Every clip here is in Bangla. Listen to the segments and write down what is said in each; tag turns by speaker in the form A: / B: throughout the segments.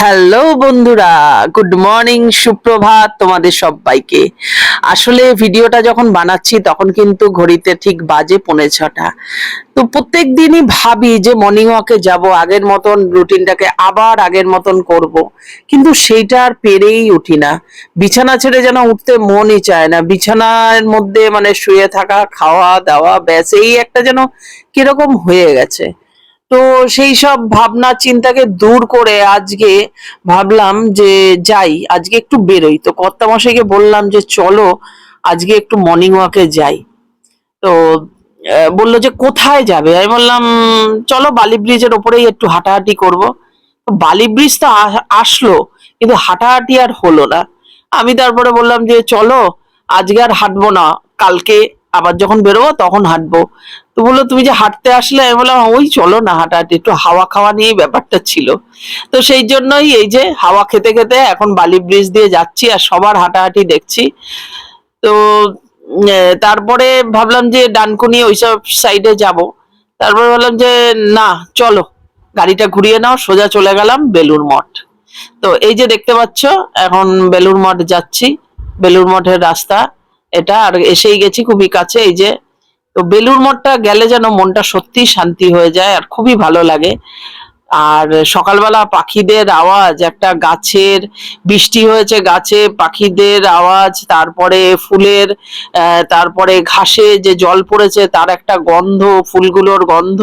A: হ্যালো বন্ধুরা। গুড মর্নিং সুপ্রভাত তোমাদের সবাইকে। আসলে ভিডিওটা যখন বানাচ্ছি, তখন কিন্তু ঘড়িতে ঠিক বাজে পৌনে ছটা। তো প্রত্যেক দিনই ভাবি যে মর্নিং ওয়াকে যাব, আগের মতন রুটিনটাকে আবার আগের মতন করব। কিন্তু সেইটা আর পেরেই উঠি না। বিছানা ছেড়ে যেন উঠতে মনই চায় না। বিছানার মধ্যে মানে শুয়ে থাকা খাওয়া দাওয়া ব্যাস, এই একটা যেন কীরকম হয়ে গেছে। তো সেই সব ভাবনা, চিন্তাকে দূর করে আজকে ভাবলাম যে যাই, আজকে একটু বেরোই। তো কর্তা মশাইকে বললাম যে, চলো আজকে একটু মর্নিং ওয়াকে যাই। তো বলল যে, কোথায় যাবে? আমি বললাম, চলো বালি ব্রিজের ওপরেই একটু হাঁটাহাঁটি করব। বালি ব্রিজ তো আসলো, কিন্তু হাঁটাহাঁটি আর হলো না। আমি তারপরে বললাম যে, চলো, আজকে আর হাঁটবো না, কালকে আবার যখন বেরোবো তখন হাঁটবো। তো বলল, তুমি যে হাঁটতে আসলে? আমি বললাম, ওই চলো না হাঁটাহাঁটি, একটু হাওয়া খাওয়া নিয়ে ব্যাপারটা ছিল। তো সেই জন্যই এই যে হাওয়া খেতে খেতে এখন বালি ব্রিজ দিয়ে যাচ্ছি আর সবার হাঁটাহাঁটি দেখছি। তো তারপরে ভাবলাম যে ডানকুনি ওইসব সাইডে যাব। তারপরে বললাম যে, না, চলো, গাড়িটা ঘুরিয়ে নাও, সোজা চলে গেলাম বেলুর মঠ। তো এই যে দেখতে পাচ্ছ, এখন বেলুর মঠ যাচ্ছি। বেলুর মঠের রাস্তা। এটা আর এসেই গেছি খুবই কাছে, এই যে। তো বেলুর মঠটা গেলে যেন মনটা সত্যি শান্তি হয়ে যায় আর খুবই ভালো লাগে। আর সকালবেলা পাখিদের আওয়াজ, একটা গাছের বৃষ্টি হয়েছে গাছে, পাখিদের আওয়াজ, তারপরে ফুলের তারপরে ঘাসে যে জল পড়েছে তার একটা গন্ধ, ফুলগুলোর গন্ধ।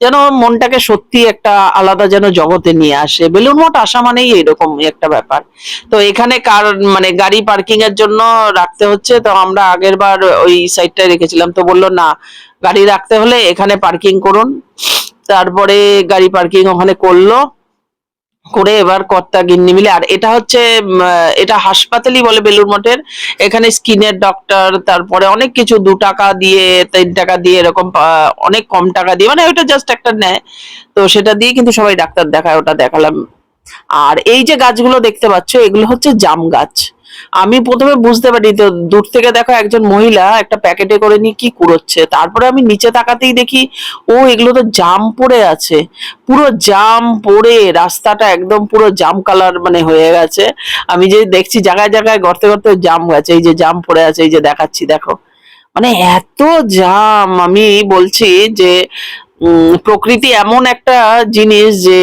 A: যেন মনটাকে সত্যি একটা আলাদা যেন জগতে নিয়ে আসে। বেলুন মঠ আসা মানেই এরকম একটা ব্যাপার। তো এখানে কার মানে গাড়ি পার্কিং এর জন্য রাখতে হচ্ছে, তো আমরা আগের বার ওই সাইডটায় রেখেছিলাম, তো বলল, না, গাড়ি রাখতে হলে এখানে পার্কিং করুন। তারপরে গাড়ি পার্কিং ওখানে করল। করে এবার কর্তা গিন্নি মিলে, আর এটা হচ্ছে এটা হাসপাতালই বলে বেলুর মঠের। এখানে স্কিনের ডক্টর, তারপরে অনেক কিছু, দু টাকা দিয়ে, তিন টাকা দিয়ে, এরকম অনেক কম টাকা দিয়ে মানে ওইটা জাস্ট একটা নেয় তো সেটা দিয়ে কিন্তু সবাই ডাক্তার দেখায়, ওটা দেখালাম। আর এই যে গাছগুলো দেখতে পাচ্ছ, এগুলো হচ্ছে জাম গাছ। আমি প্রথমে বুঝতে পারি তো দূর থেকে দেখো একজন মহিলা একটা প্যাকেটে করে নিয়ে কি কুড়োচ্ছে। তারপরে আমি নিচে তাকাতেই দেখি, ও এগুলো তো জাম পড়ে আছে। পুরো জাম পড়ে, রাস্তাটা একদম পুরো জাম কালার মানে হয়ে গেছে। আমি যে দেখছি জায়গায় জায়গায় গর্তে গর্তে জাম গেছে, এই যে জাম পড়ে আছে, এই যে দেখাচ্ছি, দেখো। মানে এত জাম, আমি বলছি যে প্রকৃতি এমন একটা জিনিস যে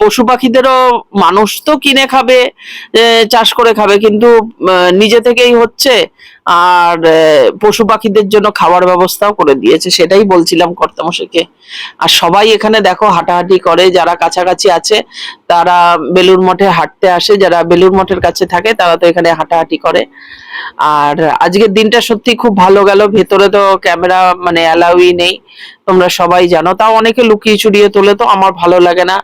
A: পশু পাখিদেরও মানুষ তো কিনে খাবে চাষ করে খাবে কিন্তু নিজে থেকেই হচ্ছে আর পশু পাখিদের জন্য খাবার ব্যবস্থাও করে দিয়েছে, সেটাই বলছিলাম কর্তামশাইকে। আর সবাই এখানে দেখো হাঁটাহাঁটি করে, যারা কাছাকাছি আছে, তারা বেলুর মঠে হাঁটতে আসে, যারা বেলুর মঠের কাছে থাকে, তারা তো এখানে হাঁটাহাঁটি করে। আর আজকের দিনটা সত্যি খুব ভালো গেল, ভেতরে তো ক্যামেরা মানে অ্যালাউই নেই, তোমরা সবাই জানো। তাও অনেকে লুকিয়ে চুরিয়ে তোলে তো আমার ভালো লাগে না।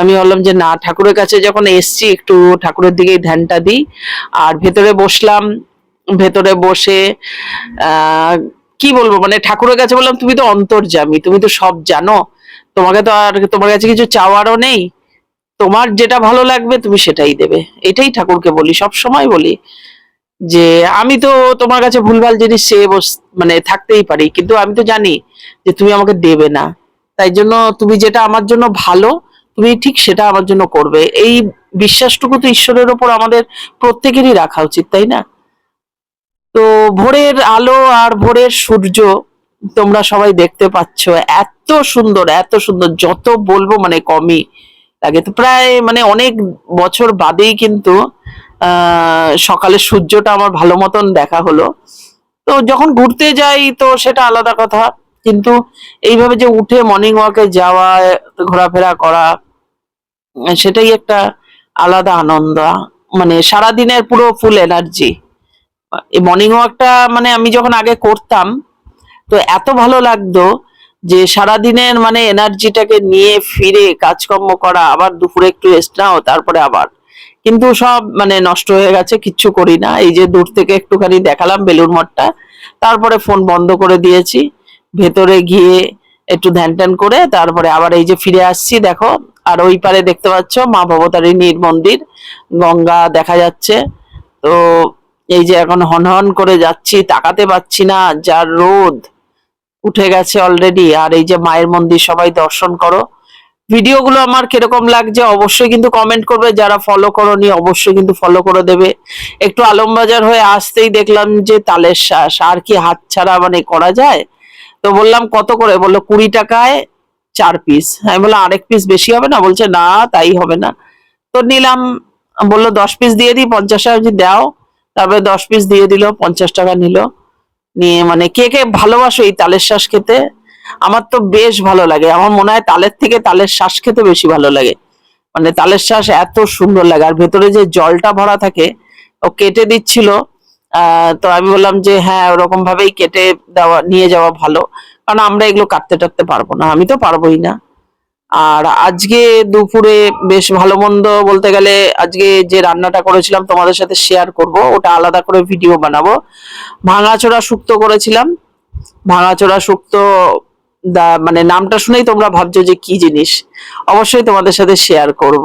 A: আমি বললাম যে না, ঠাকুরের কাছে যখন এসছি, একটু ঠাকুরের দিকেই ধ্যানটা দিই। আর ভেতরে বসলাম ভেতরে বসে কি বলব? মানে ঠাকুরের কাছে বললাম, তুমি তো অন্তর্জামী তুমি তো সব জানো। তোমাকে তো আর, তোমার কাছে কিছু চাওয়ারও নেই। তোমার যেটা ভালো লাগবে, তুমি সেটাই দেবে। এটাই ঠাকুরকে বলি, সব সময় বলি যে, আমি তো তোমার কাছে ভুলভাল জিনিস চেয়ে বস মানে থাকতেই পারি, কিন্তু আমি তো জানি যে তুমি আমাকে দেবে না। তাই জন্য তুমি যেটা আমার জন্য ভালো, তুমি ঠিক সেটা আমার জন্য করবে। এই বিশ্বাসটুকু তো ঈশ্বরের ওপর আমাদের প্রত্যেকেরই রাখা উচিত, তাই না? তো ভোরের আলো আর ভোরের সূর্য তোমরা সবাই দেখতে পাচ্ছ। এত সুন্দর এত সুন্দর, যত বলব মানে কমই লাগে। তো প্রায় মানে অনেক বছর বাদেই কিন্তু সকালে সূর্যটা আমার ভালো মতন দেখা হলো। তো যখন ঘুরতে যাই তো সেটা আলাদা কথা। কিন্তু এইভাবে যে উঠে মর্নিং ওয়াকে যাওয়া, ঘোরাফেরা করা, সেটাই একটা আলাদা আনন্দ। মানে সারাদিনের পুরো ফুল এনার্জি মর্নিং ওয়াকটা মানে আমি যখন আগে করতাম, তো এত ভালো লাগতো যে সারাদিনের মানে এনার্জিটাকে নিয়ে ফিরে কাজকর্ম করা, আবার দুপুরে একটু রেস্ট নাও, তারপরে আবার। কিন্তু সব মানে নষ্ট হয়ে গেছে, কিচ্ছু করি না। এই যে দূর থেকে একটুখানি দেখালাম বেলুর মঠটা, তারপরে ফোন বন্ধ করে দিয়েছি। ভেতরে গিয়ে একটু ধ্যান ট্যান করে, তারপরে আবার এই যে ফিরে আসছি, দেখো। আর ওই পারে দেখতে পাচ্ছ মা ভবতারিণীর মন্দির, গঙ্গা দেখা যাচ্ছে। তো এই যে এখন হন হন করে যাচ্ছি, তাকাতে পাচ্ছি না, যার রোদ উঠে গেছে অলরেডি আর এই যে মায়ের মন্দির, সবাই দর্শন করো। ভিডিওগুলো আমার কীরকম লাগছে অবশ্যই কিন্তু কমেন্ট করবে, যারা ফলো করনি অবশ্যই কিন্তু ফলো করে দেবে। একটু আলমবাজার হয়ে আসতেই দেখলাম যে তালের শ্বাস আর কি হাত ছাড়া মানে করা যায়? তো বললাম, কত করে? বলল, কুড়ি টাকায় চার পিস আমি বললাম, আরেক পিস বেশি হবে না? বলছে, না, তাই হবে না। তো নিলাম, বলল, দশ পিস দিয়ে দিই, পঞ্চাশ টাকা যদি দাও। তারপরে দশ পিস দিয়ে দিল, পঞ্চাশ টাকা নিল। নিয়ে মানে কে কে ভালোবাসো এই তালের শ্বাস খেতে, আমার তো বেশ ভালো লাগে। আমার মনে হয় তালের থেকে তালের শ্বাস খেতে বেশি ভালো লাগে। মানে তালের শ্বাস এত সুন্দর লাগে। আর ভেতরে যে জলটা ভরা থাকে, ও কেটে দিচ্ছিল। তো আমি বললাম যে হ্যাঁ ওরকম ভাবেই কেটে দেওয়া, নিয়ে যাওয়া ভালো। কারণ আমরা এগুলো কাটতে টাটতে পারব না। আমি তো পারবোই না। আর আজকে দুপুরে বেশ ভালো মন্দ বলতে গেলে আজকে যে রান্নাটা করেছিলাম তোমাদের সাথে শেয়ার করব, ওটা আলাদা করে ভিডিও বানাবো। ভাঙাচোরা সুক্ত করেছিলাম। ভাঙাচোরা সুক্ত দা মানে নামটা শুনেই তোমরা ভাবছ যে কি জিনিস? অবশ্যই তোমাদের সাথে শেয়ার করব।